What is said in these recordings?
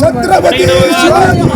छत्रपती शिवाजी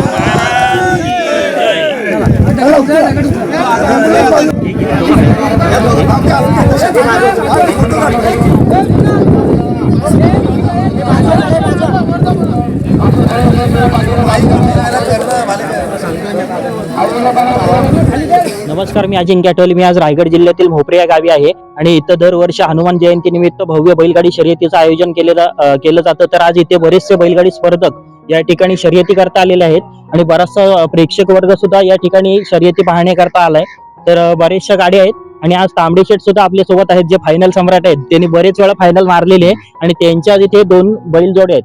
नमस्कार मी अजिंक्य आठवले मी आज रायगड जिल्ह्यातील भोपरे या गावी आहे आणि इथं दरवर्षी हनुमान जयंती निमित्त भव्य बैलगाडी शर्यतीचं आयोजन केलेलं केलं जातं. तर आज इथे बरेचसे बैलगाडी स्पर्धक या ठिकाणी शर्यती करता आलेले आहेत आणि बराचसा प्रेक्षक वर्ग सुद्धा या ठिकाणी शर्यती पाहण्याकरता आलाय. तर बरेचशा गाड्या आहेत आणि आज तांबडे शेठ सुद्धा आपल्यासोबत आहेत जे फायनल सम्राट आहेत. त्यांनी बरेच वेळा फायनल मारलेले आहे आणि त्यांच्या इथे दोन बैल जोडे आहेत.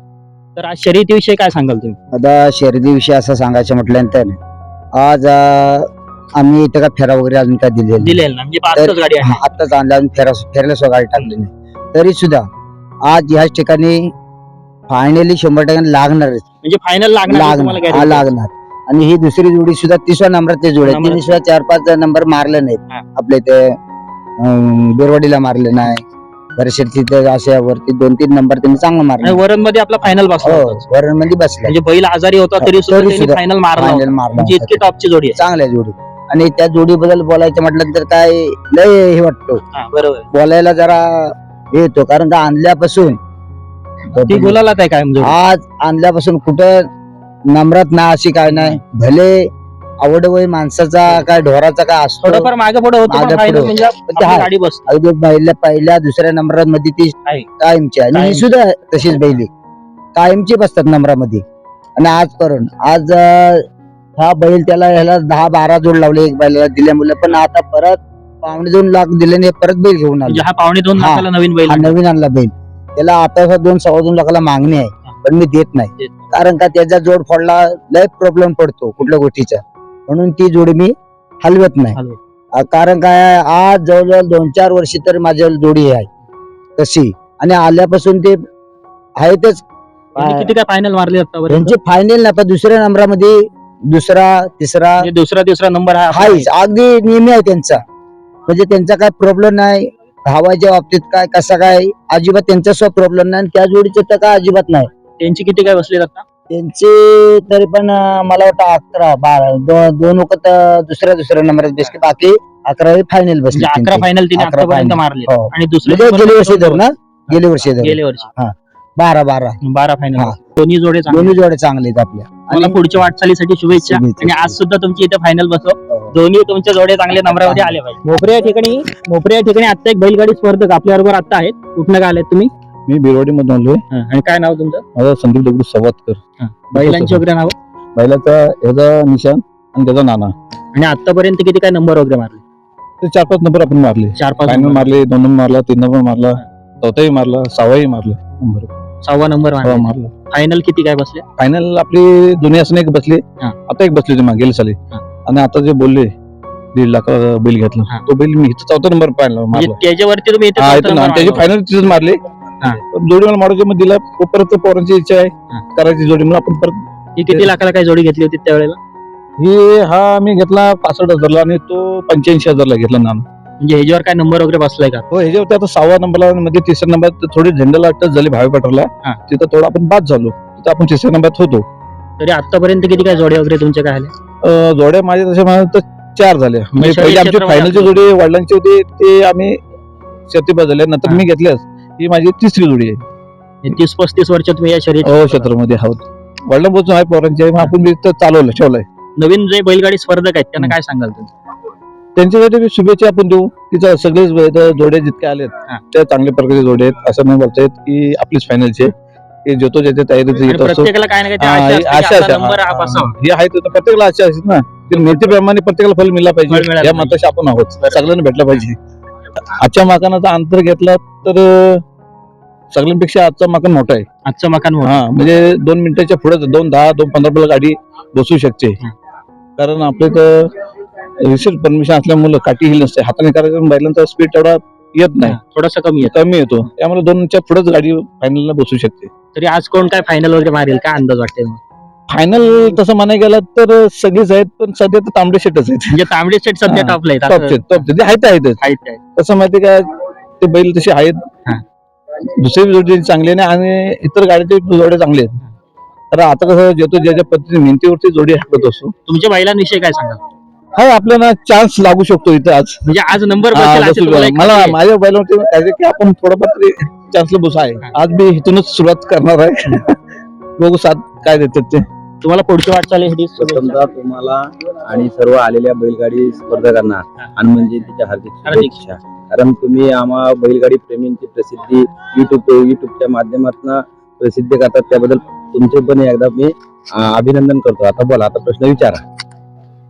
तर आज शर्यतीविषयी काय सांगाल तुम्ही? आता शर्यतीविषयी असं सांगायचं म्हटल्यानंतर आज आम्ही इथं का फेरा वगैरे अजून काय दिलेला नाही. दिलेलं ना म्हणजे पाचच गाडी आहे हा, आत्ताच आणला अजून फेरा फेरला सुद्धा गाडी टाकली नाही तरी सुद्धा आज ह्याच ठिकाणी फायनली शंभर टक्के लागणारच म्हणजे फायनल लागणार तुम्हाला लागणार हा, guarantee. लागणार आणि ही दुसरी जोडी सुद्धा तिसऱ्या नंबरात ते जोडी आहे. तिने सुद्धा चार पाच नंबर मारले हा. नाहीत आपले ते अं, बेरवाडीला मारले नाही बरेचसे तिथे असे वरती दोन तीन नंबर त्यांनी चांगलं आणि मारले वरणमध्ये आपला फायनल बसला हो होता. वरणमध्ये बसले म्हणजे बैल आजारी होता तरी त्यांनी सुद्धा फायनल मारला फायनल. मारला म्हणजे होता. इतकी टॉपची जोडी आहे चांगल्या जोडी आणि त्या जोडीबद्दल बोलायचं म्हटलं तर काय लय हे वाटतो हा, बरोबर आहे. बोलायला जरा हे येतो कारण का आणल्यापासून ती बोलायला काय काय म्हणजे आज आणल्यापासून कुठं नम्रात ना अशी काय नाही भले आवड वय माणसाचा काय ढोराचा काय असतो थोडंफार मागे पुढे होतं मागे पण final पुढं. म्हणजे पण ते आपली आहे. गाडी बस अगदी पहिल्या पहिल्या दुसऱ्या नंबरात मध्ये ती आहे. कायमची आहे आणि ही. सुद्धा तशीच बैली कायमची बसतात नंबरामध्ये आणि आज करून आज अं, हा बैल त्याला ह्याला दहा बारा जोड लावले एक बैलाला दिल्यामुळे पण आता परत पावणे दोन लाख दिल्याने परत बैल घेऊन आले. म्हणजे हा पावणे दोन हा. लाखाला नवीन बैल हा नवीन आणला बैल. त्याला आता दोन सव्वा दोन लाखाला मागणी आहे पण मी देत नाही. देत कारण का त्याचा जोड फोडला लय प्रॉब्लेम पडतो कुठल्या गोष्टीचा. म्हणून ती जोडी मी हलवत नाही. हलवत. आ, कारण काय आज जवळजवळ दोन चार वर्षी तर माझ्या जोडी आहे. तशी. आणि आल्यापासून ते आहेतच. म्हणजे किती काय फायनल मारले आतापर्यंत? यांची फायनल नाही पण दुसऱ्या नंबरामध्ये दुसरा तिसरा म्हणजे दुसरा तिसरा नंबर हा अगदी नेहमी आहे त्यांचा. म्हणजे त्यांचा काय प्रॉब्लेम नाही. धावाच्या बाबतीत काय कसा काय अजिबात त्यांचा सुद्धा प्रॉब्लेम नाही. आणि त्या जोडीचं तर काय अजिबात नाही. त्यांची किती काय बसले आता? त्यांचे तरी पण अं, मला वाटतं अकरा बारा दो- दोन वखत अं, दुसऱ्या दुसऱ्या नंबरात बसले बाकी अकरा फायनल बसले म्हणजे अकरा त्यांचे. फायनल तिने अकरा आतापर्यंत final. मारले. हो. आणि दुसरे म्हणजे गेल्या वर्षी धर ना गेल्या वर्षी धर गेल्या वर्षी. बारा बारा. बारा फायनल हा. दोन्ही जोडे चांगले. दोन्ही जोड्या चांगले आहेत आपल्या. मला पुढच्या वाटचालीसाठी शुभेच्छा. शुभेच्छा. आणि आज सुद्धा तुमची इथे फायनल बसव. दोन्ही तुमच्या जोडे चांगल्या नंबरामध्ये आले पाहिजे. मोपरे या ठिकाणी मोपरे या ठिकाणी आता एक बैलगाडी स्पर्धक आपल्या बरोबर आता आहेत. कुठनं काय आलेत तुम्ही? मी बिरवाडी मधून आलोय. हा, आणि काय नाव तुमचं? माझा संदीप दगडू सवातकर. बैलांची वगैरे नाव? बैलाचा ह्याचा निशान आणि त्याचा नाना आणि आतापर्यंत किती काय नंबर वगैरे मारले? ते चार पाच नंबर आपण मारले. चार पाच. मारले दोन नंबर मारला तीन नंबर मारला चौथाही मारला सहावाही मारला. नंबर. सहावा नंबर मारला. फायनल किती काय बसले? फायनल आपली दोन्ही असं एक बसली. आता एक बसली होती मागेल साली. आणि आता जे बोलले दीड लाख बैल घेतला. तो बैल मी इथं चौथा नंबर फायनल म्हणजे त्याच्यावरती तुम्ही त्याची. फायनल तिथेच मारली. जोडी मला मारूची मग दिला तो परत पोरांची इच्छा आहे. करायची जोडी म्हणून आपण परत ही किती लाखाला काय जोडी घेतली होती त्यावेळेला? ही हा मी घेतला पासष्ट हजारला आणि तो पंच्याऐंशी हजारला घेतला नाना म्हणजे ह्याच्यावर काय नंबर वगैरे बसलाय का? हो ह्याच्यावरती आता सहावा नंबरला मध्ये तिसऱ्या नंबरात थोडी झेंडाला टच झाली भावे पटरला हा. तिथं थोडं आपण बाद झालो. तिथं आपण तिसऱ्या नंबरात होतो. तरी आतापर्यंत किती काय जोडी वगैरे तुमच्या काय आले अं, जोड्या माझ्या तसे म्हणाल तर चार झाल्या. म्हणजे शर्यत पहिली आमची क्षेत्रामध्ये फायनलची. जोडी वडिलांची होती ते आम्ही शर्ती झाल्या नंतर हा. मी घेतल्यास ही माझी तिसरी जोडी आहे. तीस पस्तीस वर्ष तुम्ही या शर्यत हो क्षेत्रामध्ये आहोत वडिलांपासून आहे पोरांची आहे मग आपण चालवलं ठेवलंय. नवीन जे बैलगाडी स्पर्धक आहेत त्यांना काय सांगाल तुम्ही? त्यांच्यासाठी मी शुभेच्छा आपण देऊ तिथं सगळेच जोडे जितके आलेत. त्या चांगल्या प्रकारचे जोडे आहेत. असं नाही बोलता येत की आपलीच फायनलचे की जो तो ज्याच्या तयारीत येत असतो. हा, आशा आहे प्रत्येकाला आशा असते ना. की मेहनतीप्रमाणे प्रत्येकाला फल मिळालं पाहिजे. या. मताशी आपण आहोत. सगळ्यांना भेटलं पाहिजे. आजच्या माकानाचा अंतर घेतला तर सगळ्यांपेक्षा आजचा माकन मोठा आहे. आजचं मकान. हा म्हणजे दोन मिनिटाच्या पुढे दोन दहा दोन पंधरा गाडी बसू शकते. कारण आपले तर रिसेट परमिशन असल्यामुळे काठी हिल नसते. हाताने करायचं बैलांचा स्पीड तेवढा येत नाही. थोडासा कमी आहे कमी येतो. त्यामुळे दोनच्या पुढेच गाडी फायनलला बसू शकते. तरी आज कोण काय फायनल वगैरे मारेल काय अंदाज वाटते फायनल तसं म्हणायला गेलं तर सगळेच आहेत पण सध्या तर तांबडे शेटच आहेत. म्हणजे तांबडे सेट सध्या टॉपला आहेत. टॉपचे असं- टॉपचे ते आहेत आहेतच आहेत कसं माहिती का ते बैल तसे आहेत. हा. दुसरी जोडी चांगली आहे आणि इतर गाड्याचे जोडे चांगले आहेत. तर आता कसं जेतो ज्याच्या पद्धतीने भिंतीवरती जोडी हाकत असतो तुमच्या बैलांविषयी काय सांगाल? हा आपल्याला चान्स लागू शकतो इथे आज. म्हणजे आज नंबर हा, बसेल अशी जसं तुम्हाला एक मला आहे? माझ्या बैलावरती काय की आपण थोडंफार तरी चान्सला बस. आहे. आज मी इथूनच सुरुवात करणार आहे. बघू साथ काय देतात ते. तुम्हाला पुढची वाटचालीसाठी शुभेच्छा. समजा तुम्हाला आणि सर्व आलेल्या बैलगाडी स्पर्धकांना हनुमान जयंतीच्या हार्दिक हार्दिक शुभेच्छा. कारण तुम्ही आम्हा बैलगाडी प्रेमींची प्रसिद्धी युट्यूब युट्यूबच्या माध्यमातून प्रसिद्धी करतात. त्याबद्दल तुमचे पण एकदा मी अं, अभिनंदन करतो. आता बोला आता प्रश्न विचारा.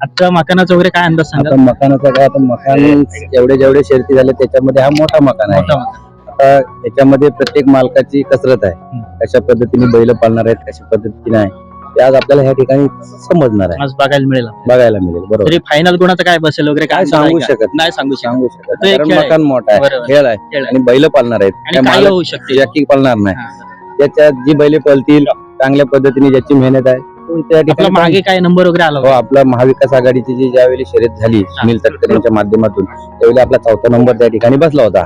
आता मकानाचा वगैरे काय अंदाज सांगा? आता मकानाचा काय आता मकान जेवढे जेवढे शर्ती झाले त्याच्यामध्ये हा मोठा मकान आहे. आता त्याच्यामध्ये प्रत्येक मालकाची कसरत आहे. कशा पद्धतीने बैल पाळणार आहेत कशा पद्धतीने आहे ते आज आपल्याला ह्या ठिकाणी समजणार आहे. आज बघायला मिळेल बघायला मिळेल बरोबर. तरी फायनल कोणाचं काय बसेल वगैरे काय सांगू? शकत नाही. सांगू सांगू शकत तो एक कारण खेळ आहे. मकान मोठा आहे बरोबर. खेळ आहे. खेळ आहे. आणि बैल पाळणार आहेत. आणि त्या काय मालक होऊ शकते. याकी पाळणार नाही. त्याच्यात जी बैले पळतील चांगल्या पद्धतीने ज्याची मेहनत आहे तो त्या आपला ठिकाणी मागे काय नंबर वगैरे आला हो होता? आपला महाविकास आघाडीची जी ज्यावेळी शर्यत झाली सुनील तटकरेंच्या माध्यमातून त्यावेळी आपला चौथा नंबर त्या ठिकाणी बसला होता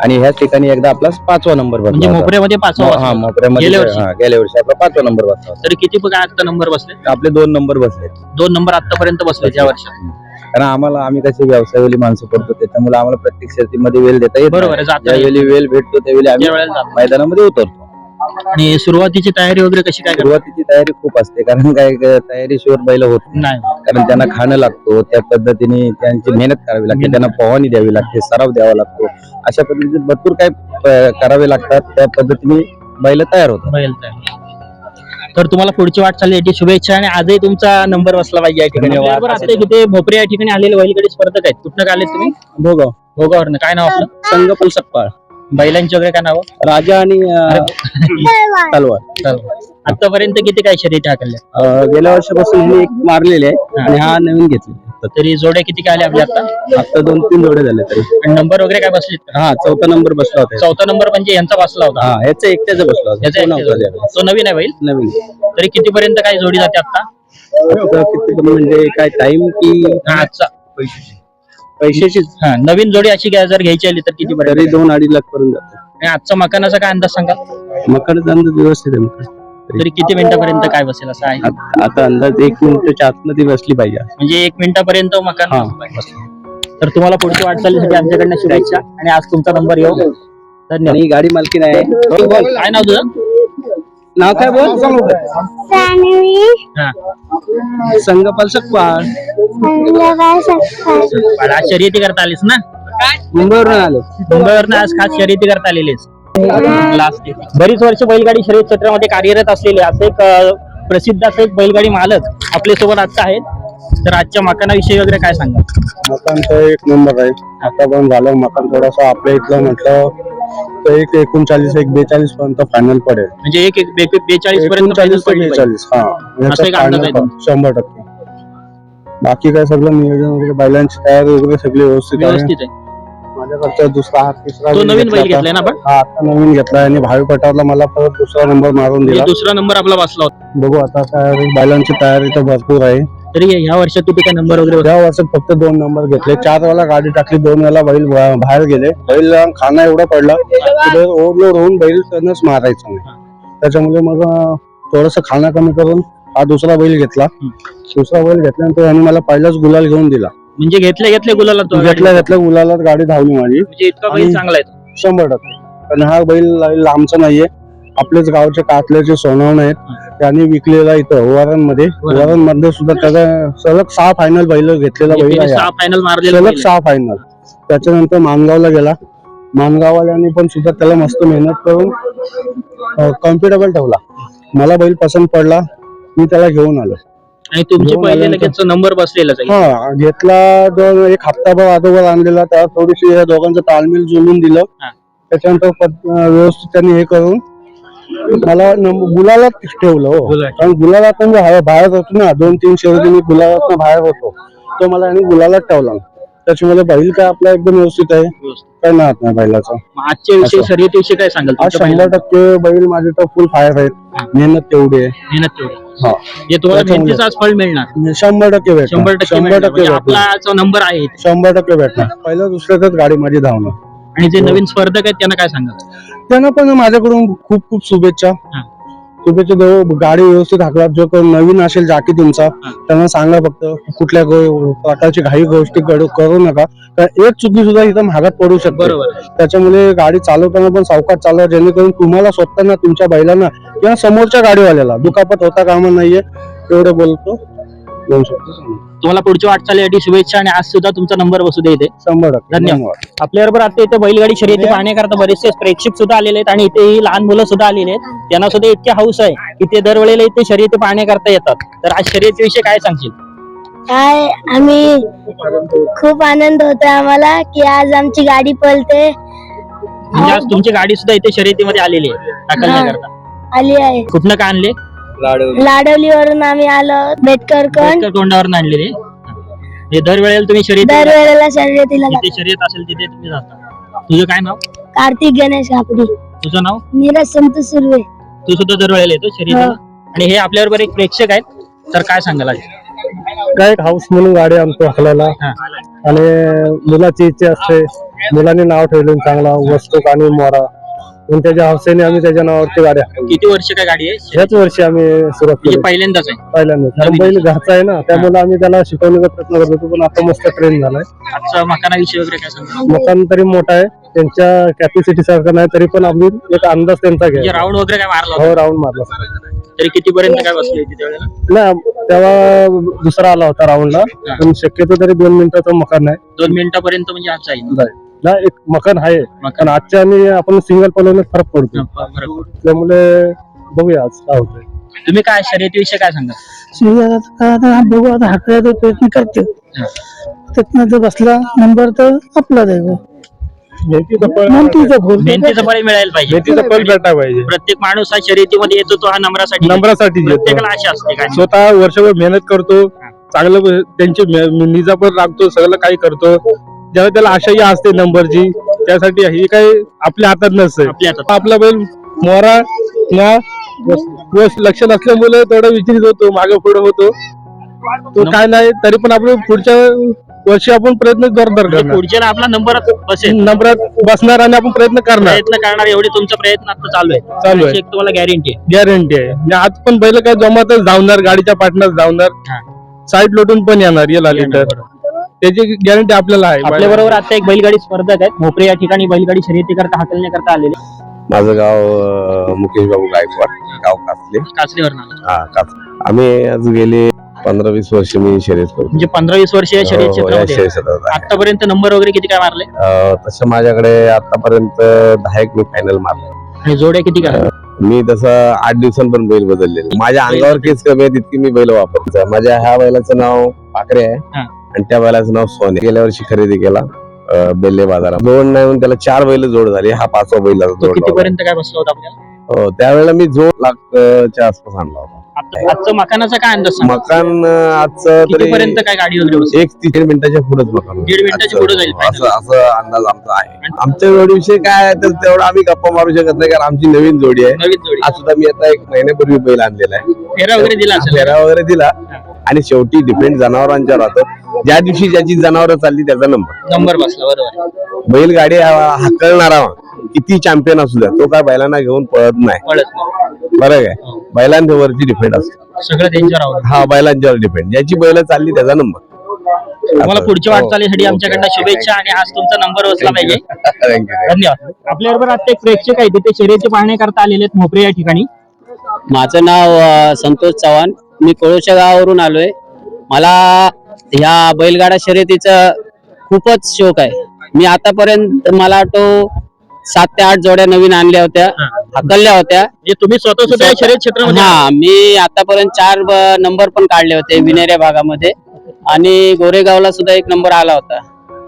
आणि ह्याच ठिकाणी एकदा आपला पाचवा नंबर म्हणजे बसला होता मोपऱ्यामध्ये पाचवा हा. मोपऱ्यामध्ये गेल्या वर्षी? हा, गेल्या वर्षी आपला पाचवा नंबर बसला होता तरी किती काय आता नंबर बसले आपले दोन नंबर बसले दोन नंबर आतापर्यंत बसले या वर्षात कारण आम्हाला आम्ही कसे व्यवसायवाली माणसं पडतो त्याच्यामुळे आम्हाला प्रत्येक शर्तीमध्ये वेळ देता येत बरोबर नाही. आहे, जाता येत ज्यावेळी वेळ भेटतो त्यावेळी आम्ही जातो. मैदानामध्ये उतरतो आणि सुरुवातीची तयारी वगैरे कशी काय? सुरुवातीची तयारी खूप असते कारण काय काय तयारीशिवाय बैल होत नाही. नाही. कारण त्यांना खाणं लागतो त्या पद्धतीने त्यांची मेहनत करावी लागते त्यांना पवानी द्यावी लागते सराव द्यावा लागतो. अशा पद्धतीने भरपूर काय अं, करावे लागतात त्या पद्धतीने बैल तयार होतात. बैल तयार. तर तुम्हाला पुढची वाटचाल याची शुभेच्छा आणि आजही तुमचा नंबर बसला पाहिजे या ठिकाणी. धन्यवाद. भोपरे या ठिकाणी आलेले बैलगाडी स्पर्धक आहेत. कुठनं आले तुम्ही? भोगाव. भोगावरनं. काय नाव आपलं? संगपल सकपाळ बैलांची वगैरे काय नाव? राजा आणि तलवार. आतापर्यंत किती काय शर्यती हाकलल्या? गेल्या वर्षापासून ह्यांनी एक मारलेले आहे आणि हा नवीन घेतले तरी जोड्या किती काय आल्या आपल्या आता आता दोन तीन जोडे झाले तरी. आणि नंबर वगैरे काय बसले हा चौथा नंबर बसला होता. चौथा नंबर म्हणजे यांचा बसला होता. हा ह्याचा एकट्याचा बसला होता. याचा तो एक नव्हता त्यावेळेस. तो नवीन आहे बैल? नवीन. तरी किती पर्यंत काय जोडी जाते आता आता किती पण म्हणजे काय टाइम की हा, आजचा. पैशाची हा नवीन जोडी अशी घ्या जर घ्यायची आली तर किती तरी पर्यंत दोन अडीच लाख पर्यंत जातो. आणि आजचा मकानाचा काय अंदाज सांगा मकडे अंदाज व्यवस्थित आहे. तरी किती मिनिटापर्यंत काय बसेल असं आहे? आता आता अंदाज एक मिनिटाच्या आतमध्ये बसली पाहिजे. म्हणजे एक मिनिटापर्यंत मकान हा. तर तुम्हाला पुढची वाटचालीसाठी आमच्याकडनं शुभेच्छा. आणि आज तुमचा नंबर येऊ. धन्यवाद. आणि गाडी मालकी नाही काय नाव तुझं? नाव काय बोल? हा. संगपाल सकपाळ आज शर्यती करता आलीस ना? मुंबईवरून आले. मुंबईवरनं आज खास शर्यती करता आलेलीस. लास्ट बरीच वर्ष बैलगाडी शर्यत क्षेत्रामध्ये कार्यरत असलेले असे एक प्रसिद्ध असे एक बैलगाडी मालक आपल्यासोबत आजचा आहेत. तर आजच्या मकानाविषयी वगैरे काय सांगा मकान तर एक नंबर आहे. आता पण झालं मकान थोडासा आपल्या इथलं म्हटलं एक एकोणचाळीस एक बेचाळीस पर्यंत फायनल पडेल. म्हणजे एक एक बे- बेचाळीस पर्यंत एकोणचाळीस ते final पडली पाहिजे. बेचाळीस हा एक final शंभर टक्के. बाकी काय सगळं नियोजन वगैरे बैलांची तयारी वगैरे सगळी व्यवस्थित आहे. व्यवस्थित आहे. माझ्याकडचा दुसरा हा तिसरा तो बैल नवीन घेतला बैल. घेतलाय ना आपण? हा आता नवीन घेतलाय आणि भावी पटारला मला परत दुसरा नंबर मारून म्हणजे दिला. दुसरा नंबर आपला बसला होता. बघू आता काय बैलांची तयारी तर भरपूर आहे. तरी ह्या वर्षात किती काय नंबर वगैरे या वर्षात फक्त दोन नंबर घेतले. चार वेळा गाडी टाकली दोन वेळा बैल बा- बाहेर गेले. बैल खाना एवढा पडला. की ओव्हरलोड होऊन बैल त्यांनाच मारायचं नाही. त्याच्यामुळे मग थोडस खाना कमी करून हा दुसरा बैल घेतला. दुसरा बैल घेतल्यानंतर यांनी मला पहिलाच गुलाल घेऊन दिला. म्हणजे घेतले घेतले गुलाला तो. घेतल्या घेतल्या गुलाला गाडी धावली माझी. म्हणजे इतका बैल आणि- चांगला आहे तो. शंभर टक्के. पण हा बैल लांबचा नाहीये. आपलेच गावचे कातल्याचे सोनवणे आहेत त्यांनी विकलेला इथं उवारांमध्ये उवारांमध्ये सुद्धा त्याचा सलग सहा फायनल बैल घेतलेला बैल आहे. सहा फायनल मारलेला सलग. सहा फायनल त्याच्यानंतर मानगावला गेला. मानगाववाल्यांनी पण सुद्धा त्याला मस्त मेहनत करून कम्फर्टेबल ठेवला. मला बैल पसंत पडला मी त्याला घेऊन आलो. आणि तुमचे घेऊन पहिले आल्यानंतर- लगेच नंबर हा घेतला दोन एक हप्ताभर अगोदर आणलेला त्याला थोडीशी या दोघांचं ताळमेल जुळून दिलं. त्याच्यानंतर व्यवस्थित त्यांनी हे करून मला गुलालात ठेवलं हो. गुलाल. कारण गुलालात म्हणजे हा- बाहेर होतो ना. दोन तीन शेवटी मी गुलालात बाहेर होतो. तो मला यांनी गुलालात ठेवला. त्याच्यामुळे बैल काय आपला एकदम व्यवस्थित आहे. काय नाहत नाही बैलाचा. आजच्या विषयी. शर्यतीविषयी काय सांगाल आज शंभर टक्के बैल माझे तर फुल फायर. आहेत. मेहनत तेवढी आहे. मेहनत तेवढी. हा. तुम्हाला त्याच्यामुळे- मेहनतीचं आज फळ मिळणार. शंभर टक्के भेटणार. शंभर टक्के शंभर. टक्के म्हणजे आपला जो नंबर आहे. शंभर टक्के भेटणार. पहिल्या दुसऱ्यातच गाडी माझी धावणार. आणि जे नवीन स्पर्धक आहेत त्यांना काय सांगाल? त्यांना पण माझ्याकडून खूप खूप शुभेच्छा. शुभेच्छा देऊ. गाडी व्यवस्थित हाकला जो कोण नवीन असेल जाकी तुमचा. त्यांना सांगा फक्त. कुठल्या प्रकारची काही गोष्टी करू नका. कारण एक चुकी सुद्धा इथं महागात पडू शकते. त्याच्यामुळे गाडी चालवताना पण सावकाश चालवा. जेणेकरून तुम्हाला स्वतःना तुमच्या बैलांना किंवा समोरच्या गाडीवाल्याला दुखापत होता कामा नाहीये एवढं बोलतो. शब्द सांगतो. तुम्हाला पुढच्या वाटचालीसाठी शुभेच्छा आणि आज सुद्धा तुमचा नंबर बसू दे इथे. शंभर टक्के. धन्यवाद. आपल्याबरोबर आता इथे बैलगाडी शर्यती पाहण्याकरता बरेचसे प्रेक्षक सुद्धा आलेले आहेत आणि इथे ही लहान मुलं सुद्धा आलेली आहेत. त्यांना सुद्धा इतके हाऊस आहे की ते दरवेळेला इथे शर्यती पाहण्याकरता येतात. तर आज शर्यतीविषयी काय सांगशील? काय आम्ही खूप आनंद होतोय आम्हाला की आज आमची गाडी पळते. म्हणजे आज तुमची गाडी सुद्धा इथे शर्यतीमध्ये आलेली आहे आली आहे. कुठनं का आणले? लाडवलीवरून आम्ही आलो बेटकर कोण तोंडावर आणलेले म्हणजे दरवेळेला तुम्ही शर्यती दरवेळेला शर्यतीला जिथे शर्यत असेल तिथे तुम्ही जाता. तुझं काय नाव? कार्तिक गणेश कापडी. तुझं नाव? नीरज संत सुर्वे. तू सुद्धा दरवेळेला येतो शर्यतीला? आणि हे आपल्याबरोबर एक प्रेक्षक आहेत. तर काय सांगाल आज? काय एक हाऊस म्हणून गाडी आणतो हाकलायला हा. आणि मुलाची इच्छा असते. मुलाने नाव ठेवलं चांगला. वस्तू आणि मोरा. म्हणून त्याच्या हौसेने आम्ही त्याच्या नावावरती गाडी हाकली किती वर्ष काय गाडी आहे? ह्याच वर्षी आम्ही सुरुवात म्हणजे केली. पहिल्यांदाच आहे. पहिल्यांदा कारण बैल घरचा आहे ना त्यामुळे आम्ही त्याला शिकवण्याचा प्रयत्न करत होतो पण आता मस्त ट्रेन झालाय. आजचा मकाना विषय वगैरे काय सांगा मकान तरी मोठा आहे त्यांच्या कॅपॅसिटी सारखं नाही तरी पण आम्ही एक अंदाज त्यांचा म्हणजे घ्या राऊंड वगैरे काय मारला होता? हो राऊंड मारला. तरी किती पर्यंत काय बसली होती त्यावेळेला? नाही तेव्हा दुसरा आला होता राऊंडला पण शक्यतो तरी दोन मिनिटाचा मकान आहे. दोन मिनिटापर्यंत म्हणजे आज जाईल नाही एक मकान आहे. मकान. पण आजच्या आणि आपण सिंगल पलवण्यात फरक पडतो. त्यामुळे बघूया आज काय होतंय. तुम्ही काय शर्यतीविषयी काय सांगा आता बघू आता हाकलायचा प्रयत्न करते हा. त्यातनं जर बसला नंबर तर आपला जाईल मेहनतीचा फुल मेहनतीचं फळ मिळायला पाहिजे. भेटा पाहिजे. प्रत्येक माणूस हा शर्यतीमध्ये येतो तो हा नंबरासाठी नंबरासाठी येतो. प्रत्येकाला आशा असते काय? स्वतः वर्षभर मेहनत करतो चांगलं त्यांची निजा पण राखतो सगळं काही करतो. जेव्हा त्याला आशाही असते नंबरची त्यासाठी ही काही आपल्या हातात नसते. आपला बैल मोरा लक्ष नसल्यामुळे थोडा विचलित होतो मागे पुढे होतो. तो काय नाही तरी पण आपण पुढच्या वर्षी आपण प्रयत्न जोरदार म्हणजे करणार. पुढच्याला आपला नंबर बसेल. नंबरात बसणार आणि आपण प्रयत्न करणार. प्रयत्न करणार एवढे तुमचा प्रयत्न आता चालू आहे. चालू आहे. तुम्हाला गॅरंटी आहे. गॅरंटी आहे. आणि आज पण बैल काय जमातच धावणार गाडीच्या पाठण्यात हा. धावणार साईड लोटून पण येणार येला लिटर त्याची गॅरंटी आपल्याला आहे. आपल्या बरोबर आता एक बैलगाडी स्पर्धक आहेत. भोपरे या ठिकाणी बैलगाडी शर्यती करता हाकलण्याकरता आलेले माझं गाव मुकेश बाबू गायकवाड गाव कासले. कासरीवर हा कास आम्ही आज गेले पंधरा वीस वर्ष मी शर्यत करतो. म्हणजे पंधरा वीस वर्ष या शर्यत हो, हो, या क्षेत्रामध्ये. आहे. शर्यत आहे. आतापर्यंत नंबर वगैरे किती काय मारले? अं, तसं माझ्याकडे आतापर्यंत दहा एक मी फायनल मारले. आणि जोड्या किती काय? मी तसं आठ दिवसांपर्यंत बैल बदललेले. माझ्या अंगावर केस कमी आहे तितकी मी बैल वापरतो. माझ्या ह्या बैलाचं नाव पाकरे आहे. आणि त्या बैलाचं नाव सोने. गेल्या वर्षी खरेदी केला बेल्ले बाजारात. जोड नाही म्हणून त्याला चार बैल जोड झाली. हा पाचवा बैलाचा तो जोड किती लावला. पर्यंत काय बसला होता आपल्याला? हो त्यावेळेला मी जोड लाखच्या आसपास आणला होता. आता- आजचं मकानाचा काय अंदाज मकान आजचं तरी पर्यंत काय गाडी बसेल एक दीड मिनिटाच्या पुढेच मकान दीड मिनिटाच्या पुढे जाईल असं असं अंदाज आमचा आहे. आमच्या जोडीविषयी काय तर तेवढं आम्ही गप्पा मारू शकत नाही कारण आमची नवीन जोडी आहे. नवीन जोडी आज सुद्धा मी आता एक महिन्यापूर्वी बैल आणलेला आहे. फेरा वगैरे दिला फेरा वगैरे दिला. आणि शेवटी डिपेंड जनावरांच्या राहतं. ज्या दिवशी ज्याची जनावर चालली त्याचा नंबर. नंबर बसला बरोबर आहे. बैलगाडी हा- हाकलणारा किती चॅम्पियन असू द्या तो काय बैलांना घेऊन पळत नाही. बरं काय? बैलांवरती डिपेंड असतो. सगळं त्यांच्यावर हा बैलांच्यावर डिपेंड ज्याची बैल चालली त्याचा नंबर. तुम्हाला पुढच्या वाटचालीसाठी आमच्याकडनं शुभेच्छा आणि आज तुमचा नंबर बसला पाहिजे. थँक्यू धन्यवाद. आपल्याबरोबर आता एक प्रेक्षक आहे तिथे शर्यती पाहण्याकरता आलेले आहेत मोपरे या ठिकाणी. माझं नाव संतोष चव्हाण. मी कोळोच्या गावावरून आलोय. मला ह्या बैलगाडा शर्यतीचा खूपच शौक आहे. मी आतापर्यंत मला वाटतो सात ते आठ जोड्या नवीन आणल्या होत्या हाकलल्या होत्या. तुम्ही स्वतः सुद्धा या शर्यत क्षेत्रामध्ये हा मी आतापर्यंत चार नंबर पण काढले होते विनेऱ्या भागामध्ये. आणि गोरेगावला सुद्धा एक नंबर आला होता.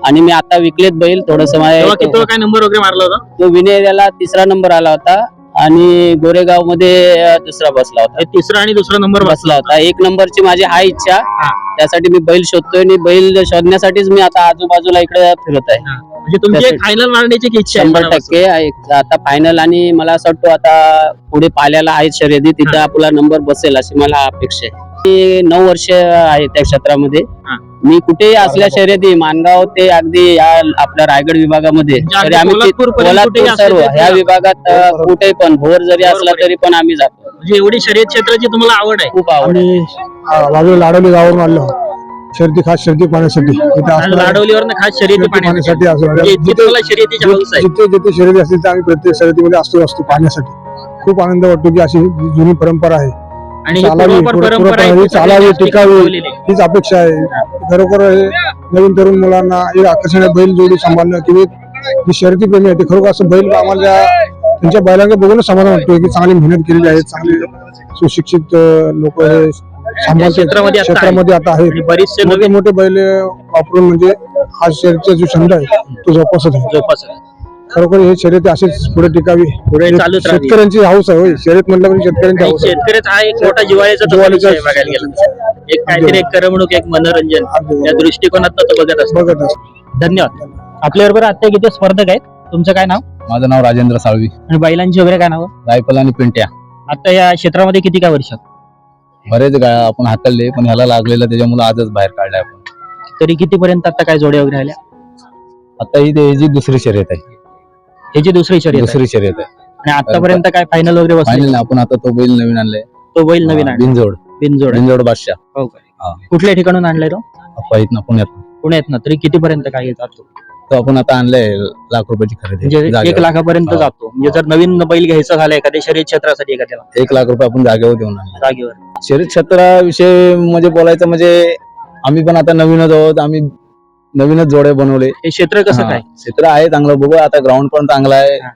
आणि मी आता विकलेत बैल थोडस काय नंबर वगैरे मारला होता? तो विनेऱ्याला तिसरा नंबर आला होता. आणि गोरेगावमध्ये दुसरा बसला होता तिसरा आणि दुसरा नंबर बसला होता एक नंबरची माझी हा इच्छा. त्यासाठी मी बैल शोधतोय आणि बैल शोधण्यासाठीच मी आता आजूबाजूला इकडे फिरत आहे. म्हणजे तुमची फायनल मारण्याची इच्छा शंभर. टक्के. आता फायनल आणि मला असं वाटतं आता पुढे पाल्याला आहेत शर्यती. तिथं आपला नंबर बसेल अशी मला अपेक्षा आहे. मी नऊ वर्ष आहे त्या क्षेत्रामध्ये. मी कुठेही असल्या शर्यती मानगाव ते अगदी या आपल्या रायगड विभागामध्ये. म्हणजे तरी आम्ही कुठेही असले सर्व तरी ह्या. विभागात अ, कुठे पण भोर जरी असला तरी पण आम्ही जातो. म्हणजे एवढी शर्यत क्षेत्राची तुम्हाला आवड आहे? खूप आवड आहे. बाजूला लाडवली गावावरून आलो. शर्दी खास शर्दी इथे आणि लाडवलीवर खास शर्यती पाहण्यासाठी. म्हणजे इतकी तुम्हाला शर्यतीची हौस आहे. जिथे जिथे शर्यती असतील तर आम्ही प्रत्येक शर्यतीमध्ये असतो असतो पाहण्यासाठी. खूप आनंद वाटतो की अशी जी जुनी परंपरा आहे. आणि चालावी, पुढे- पुढे टिकावी. हीच अपेक्षा आहे. खरोखर हे नवीन तरुण मुलांना हे आकर्षण आहे बैल जोडी सांभाळणं. किंवा जी शर्यती प्रेमी आहे ते खरोखर असं बैल आम्हाला त्या- त्यांच्या बैलांकडे बघूनच समाधान वाटतोय की चांगली मेहनत केलेली आहे चांगले सुशिक्षित लोक हे क्षेत्रामध्ये आता आहे. क्षेत्रामध्ये आता बरीचसे मोठे नवीन मोठे बैल वापरून म्हणजे हा शर्यतीचा जो छंद आहे तो जोपासत आहे. जोपासना खरोखर हे शर्यती असेच पुढे टिकावी. पुढे चालूच राहावी. शेतकऱ्यांची हाऊस आहे होय. शर्यत म्हटलं म्हणजे शेतकऱ्यांची हाऊस आहे. शेतकऱ्याचा हा एक मोठा जिवाळ्याचा तो जिव्हाळ्याचा विषय आहे बघायला गेलं तर. एक काहीतरी एक करमणूक एक मनोरंजन या दृष्टिकोनात तो बघत असतो. बघत असतो. धन्यवाद. आपल्याबरोबर आता किती स्पर्धक आहेत. तुमचं काय नाव? माझं नाव राजेंद्र साळवी. आणि बैलांची वगैरे काय नाव? रायफल आणि पिंट्या. आता या क्षेत्रामध्ये किती काय वर्षात? बरेच गाड्या आपण हाकलले पण ह्याला लागलेलं त्याच्यामुळे आजच बाहेर काढलाय आपण. तरी कितीपर्यंत आता काय जोड्या वगैरे आल्या? आता ही दुसरी शर्यत आहे. याची दुसरी शर्यत आहे. दुसरी शर्यत आहे. आणि आतापर्यंत काय फायनल वगैरे बसले? फायनल आपण आता तो बैल नवीन आणलाय. तो बैल नवीन आणला. बिनजोड. बिनजोड. आहे. बिनजोड बादशाह. हो का? हा. कुठल्या ठिकाणून आणलाय तो? अप्पा इथनं पुण्यात पुण्यात ना. तरी कितीपर्यंत काय येतात तो? तो आपण आता आणलाय लाख रुपयाची खरेदी. म्हणजे एक जागेवर. लाखापर्यंत हा. जातो. म्हणजे जर नवीन बैल घ्यायचं झालं एखाद्या शर्यत क्षेत्रासाठी एखाद्याला. एक लाख रुपये आपण जागेवर देऊन आणले जागेवर. शर्यत क्षेत्राविषयी म्हणजे बोलायचं म्हणजे आम्ही पण आता नवीनच आहोत. आम्ही नवीनच जोडे बनवले. हे क्षेत्र कसं हा. काय? क्षेत्र आहे चांगलं बघू. आता ग्राउंड पण चांगला आहे. हा.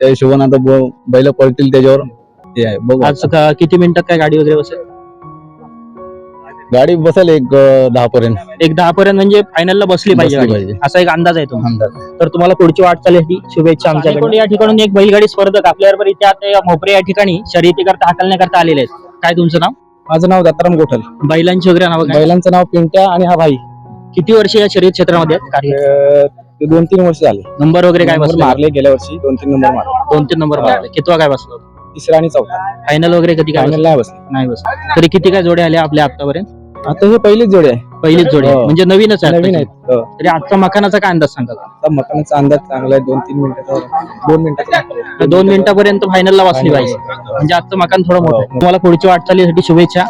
त्या हिशोबाने आता ब- बैल पळतील त्याच्यावर. हे आहे बघू आज आता. का- किती मिनिटात काय गाडी वगैरे बसेल? गाडी बसेल एक दहा पर्यंत एक दहा पर्यंत म्हणजे फायनलला बसली पाहिजे बसली गाडी. पाहिजे. असा एक अंदाज आहे तुम्हाला अंदाज तर तुम्हाला पुढची वाटचालीसाठी शुभेच्छा आमच्याकडून या ठिकाणून एक बैलगाडी स्पर्धक आपल्याबरोबर इथे आता मोपरे या ठिकाणी शर्यती करता हाकलण्याकरता आलेले आहेत. काय तुमचं नाव? माझं नाव दत्ताराम गोठल. बैलांची वगैरे नाव काय? बैलांचं नाव पिंट्या आणि हा भाई. किती वर्ष या शर्यत क्षेत्रामध्ये आहेत? कार्य? ते दोन तीन वर्ष झाले. नंबर वगैरे काय नंबर बसले मारले गेल्या वर्षी दोन तीन नंबर मारले. दोन तीन नंबर मारले. कितवा काय बसलो तिसरा आणि चौथा. फायनल वगैरे कधी काय फायनल बसलं? नाही बसले. नाही बसलं. तरी किती काय जोडे आले आपल्या आतापर्यंत आता हे पहिलीच जोडी आहे. पहिलीच जोडी आहे. हो. म्हणजे नवीनच आहे नवीन आत्ताची. आहेत. हो. तरी आजचा मखानाचा काय अंदाज सांगा आता मकानाचा अंदाज चांगला आहे. दोन तीन मिनिटाचा दोन मिनिटाचा दोन मिनिटापर्यंत फायनलला बसली पाहिजे म्हणजे आजचं मकान थोडं मोठं आहे. तुम्हाला पुढच्या वाटचालीसाठी शुभेच्छा.